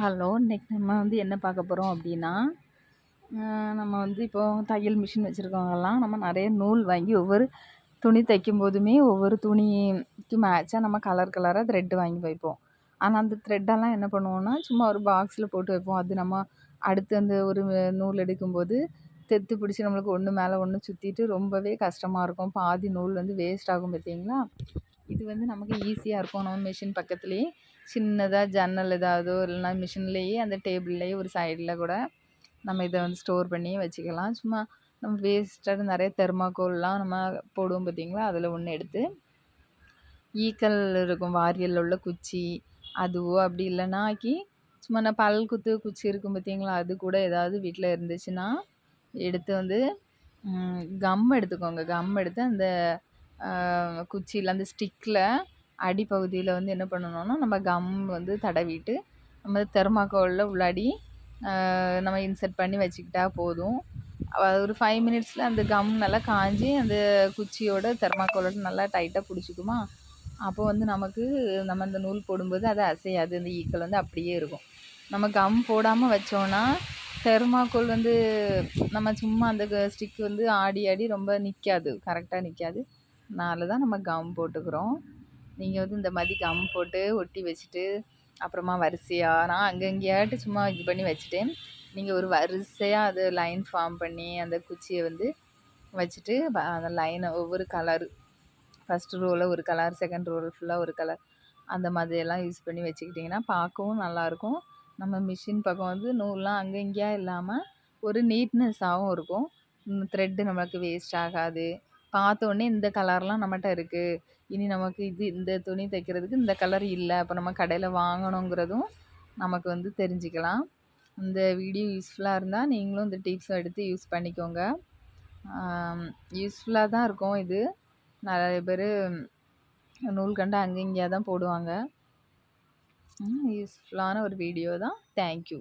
Hello இன்றைக்கி நம்ம வந்து என்ன பார்க்க போகிறோம் அப்படின்னா நம்ம வந்து இப்போது தையல் மிஷின் வச்சுருக்கவங்கலாம் நம்ம நிறைய நூல் வாங்கி ஒவ்வொரு துணி தைக்கும் போதுமே ஒவ்வொரு துணிக்கு மேட்சாக நம்ம கலர் கலராக த்ரெட்டு வாங்கி வைப்போம். ஆனால் அந்த த்ரெட்டெல்லாம் என்ன பண்ணுவோம்னா சும்மா ஒரு பாக்ஸில் போட்டு வைப்போம். அது நம்ம அடுத்து அந்த ஒரு நூல் எடுக்கும்போது தெத்து பிடிச்சி நம்மளுக்கு ஒன்று மேலே ஒன்று சுற்றிட்டு ரொம்பவே கஷ்டமாக இருக்கும். பாதி நூல் வந்து வேஸ்ட் ஆகும் பார்த்தீங்களா இது வந்து நமக்கு ஈஸியாக இருக்கும். நம்ம மிஷின் பக்கத்துலேயே சின்னதாக ஜன்னல் ஏதாவதோ இல்லைனா மிஷின்லேயே அந்த டேபிள்லேயே ஒரு சைடில் கூட நம்ம இதை வந்து ஸ்டோர் பண்ணி வச்சுக்கலாம். சும்மா நம்ம வேஸ்ட்டாக நிறைய தெர்மாக்கோல்லாம் நம்ம போடுவோம் பார்த்திங்களா? அதில் ஒன்று எடுத்து ஈக்கல் இருக்கும் வாரியலில் உள்ள குச்சி அதுவோ அப்படி இல்லைனாக்கி சும்மா நான் பல் குத்து குச்சி இருக்கும் பார்த்திங்களா? அது கூட ஏதாவது வீட்டில் இருந்துச்சுன்னா எடுத்து வந்து கம் எடுத்துக்கோங்க. கம் எடுத்து அந்த குச்சியில் அந்த ஸ்டிக்கில் அடிப்பகுதியில் வந்து என்ன பண்ணணும்னா நம்ம கம் வந்து தடவிட்டு நம்ம தெர்மாக்கோலில் உள்ளாடி நம்ம இன்சர்ட் பண்ணி வச்சுக்கிட்டா போதும். ஒரு ஃபைவ் மினிட்ஸில் அந்த கம் நல்லா காஞ்சி அந்த குச்சியோட தெர்மாக்கோலோட நல்லா டைட்டாக பிடிச்சிக்குமா? அப்போ வந்து நமக்கு நம்ம அந்த நூல் போடும்போது அது அசையாது. அந்த ஈக்கள் வந்து அப்படியே இருக்கும். நம்ம கம் போடாமல் வச்சோன்னா தெர்மாக்கோல் வந்து நம்ம சும்மா அந்த ஸ்டிக் வந்து ஆடி ஆடி ரொம்ப நிற்காது கரெக்டாக நிற்காது அதனால தான் நம்ம கம் போட்டுக்கிறோம். நீங்கள் வந்து இந்த மாதிரி கம் போட்டு ஒட்டி வச்சுட்டு அப்புறமா வரிசையாக நான் அங்கங்கேயாட்டு சும்மா இது பண்ணி வச்சுட்டேன். நீங்கள் ஒரு வரிசையாக அது லைன் ஃபார்ம் பண்ணி அந்த குச்சியை வந்து வச்சுட்டு அந்த லைனை ஒவ்வொரு கலர் ஃபஸ்ட்டு ரோவில் ஒரு கலர் செகண்ட் ரோவில் ஃபுல்லாக ஒரு கலர் அந்த மாதிரியெல்லாம் யூஸ் பண்ணி வச்சுக்கிட்டிங்கன்னா பார்க்கவும் நல்லாயிருக்கும். நம்ம மிஷின் பக்கம் வந்து நூல்லாம் அங்கே இங்கேயா இல்லாமல் ஒரு நீட்னஸ்ஸாகவும் இருக்கும். த்ரெட்டு நம்மளுக்கு வேஸ்ட் ஆகாது. பார்த்தோன்னே இந்த கலர்லாம் நம்மகிட்ட இருக்குது இனி நமக்கு இது இந்த துணி தைக்கிறதுக்கு இந்த கலர் இல்லை. அப்போ நம்ம கடையில் வாங்கணுங்கிறதும் நமக்கு வந்து தெரிஞ்சுக்கலாம். இந்த வீடியோ யூஸ்ஃபுல்லாக இருந்தால் நீங்களும் இந்த டிப்ஸ் எடுத்து யூஸ் பண்ணிக்கோங்க. யூஸ்ஃபுல்லாக தான் இருக்கும் இது. நிறைய பேர் நூல்கண்டை அங்கே இங்கேயா தான் போடுவாங்க. யூஸ்ஃபுல்லான ஒரு வீடியோ தான். தேங்க்யூ